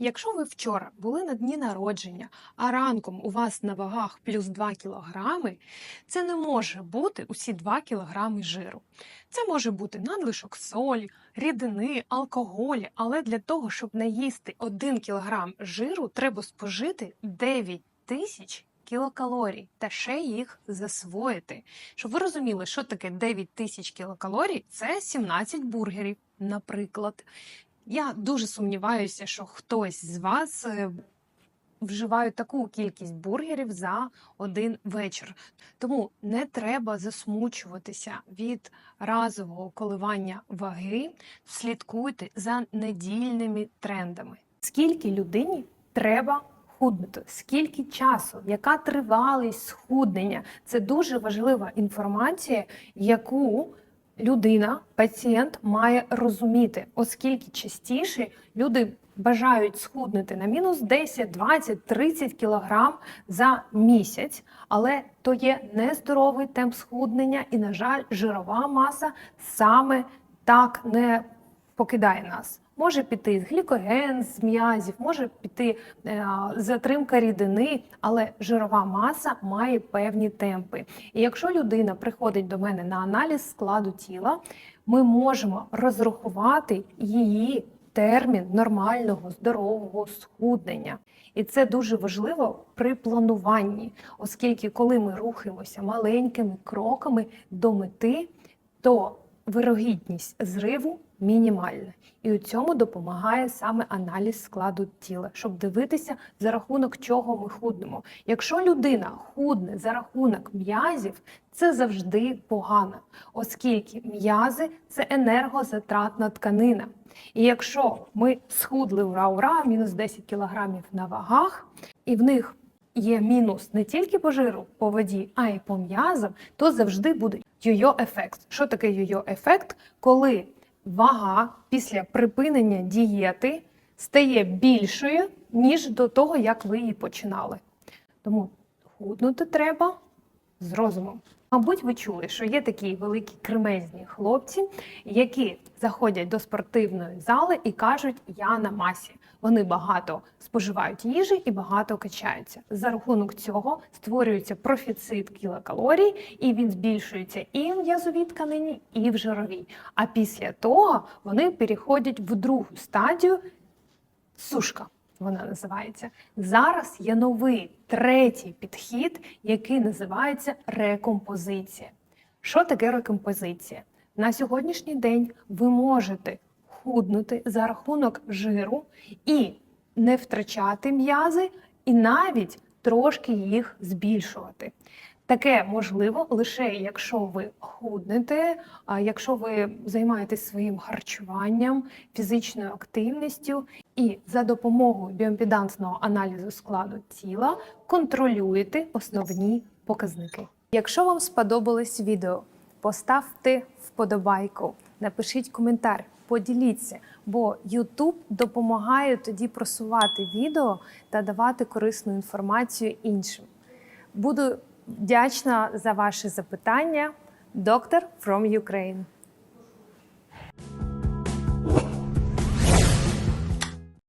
Якщо ви вчора були на дні народження, а ранком у вас на вагах плюс 2 кілограми, це не може бути усі 2 кілограми жиру. Це може бути надлишок солі, рідини, алкоголі, але для того, щоб наїсти 1 кілограм жиру, треба спожити 9 тисяч кілокалорій та ще їх засвоїти. Щоб ви розуміли, що таке 9 тисяч кілокалорій, це 17 бургерів, наприклад. Я дуже сумніваюся, що хтось з вас е, вживає таку кількість бургерів за один вечір. Тому не треба засмучуватися від разового коливання ваги. Слідкуйте за недільними трендами. Скільки людині треба худнути? Скільки часу? Яка тривалість схуднення? Це дуже важлива інформація, яку людина, пацієнт має розуміти, оскільки частіше люди бажають схуднути на мінус 10, 20, 30 кілограм за місяць, але то є нездоровий темп схуднення, і, на жаль, жирова маса саме так не покидає нас. Може піти глікоген з м'язів, може піти е, затримка рідини, але жирова маса має певні темпи. І якщо людина приходить до мене на аналіз складу тіла, ми можемо розрахувати її термін нормального здорового схуднення. І це дуже важливо при плануванні, оскільки коли ми рухаємося маленькими кроками до мети, то вирогідність зриву мінімальна. І у цьому допомагає саме аналіз складу тіла, щоб дивитися, за рахунок чого ми худнемо. Якщо людина худне за рахунок м'язів, це завжди погано, оскільки м'язи це енергозатратна тканина. І якщо ми схудли ура-ура, мінус 10 кілограмів на вагах, і в них є мінус не тільки по жиру, по воді, а й по м'язам, то завжди буде йо-йо ефект. Що таке йо-йо ефект? Коли вага після припинення дієти стає більшою, ніж до того, як ви її починали. Тому худнути треба з розумом. Мабуть, ви чули, що є такі великі кремезні хлопці, які заходять до спортивної зали і кажуть, я на масі. Вони багато споживають їжі і багато качаються. За рахунок цього створюється профіцит кілокалорій, і він збільшується і в м'язовій тканині, і в жировій. А після того вони переходять в другу стадію сушка. Вона називається зараз. Є новий третій підхід, який називається рекомпозиція. Що таке рекомпозиція? На сьогоднішній день ви можете худнути за рахунок жиру і не втрачати м'язи, і навіть трошки їх збільшувати. Таке можливо лише якщо ви худнете, якщо ви займаєтесь своїм харчуванням, фізичною активністю і за допомогою біомпедантного аналізу складу тіла контролюєте основні показники. Якщо вам сподобалось відео, поставте вподобайку, напишіть коментар, поділіться, бо YouTube допомагає тоді просувати відео та давати корисну інформацію іншим. Буду вдячна за ваші запитання. Доктор from Ukraine.